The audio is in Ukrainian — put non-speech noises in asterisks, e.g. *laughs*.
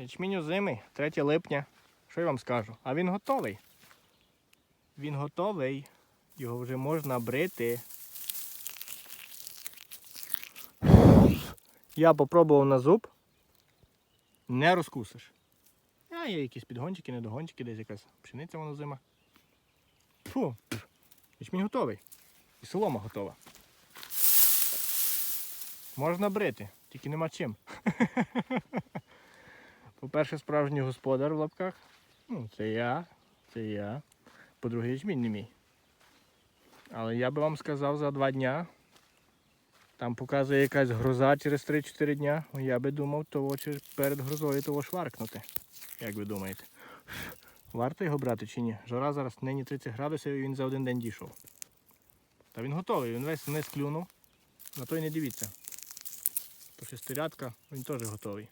Ячмінь озимий, 3 липня. Що я вам скажу? А він готовий. Він готовий. Його вже можна брити. Я попробував на зуб. Не розкусиш. А є якісь підгончики, недогончики, десь якась пшениця воно зима. Фу. Ячмінь готовий. І солома готова. Можна брити, тільки нема чим. *laughs* По-перше, справжній господар в лапках. Ну, це я, це я. По-друге, ячмінь не мій. Але я би вам сказав за два дня. Там показує якась гроза через 3-4 дня. Я би думав, того чи перед грозою того шваркнути. Як ви думаєте? Варто його брати чи ні? Жара зараз нині 30 градусів і він за один день дійшов. Та він готовий, він весь вниз клюнув. На той не дивіться. То шестирядка, він теж готовий.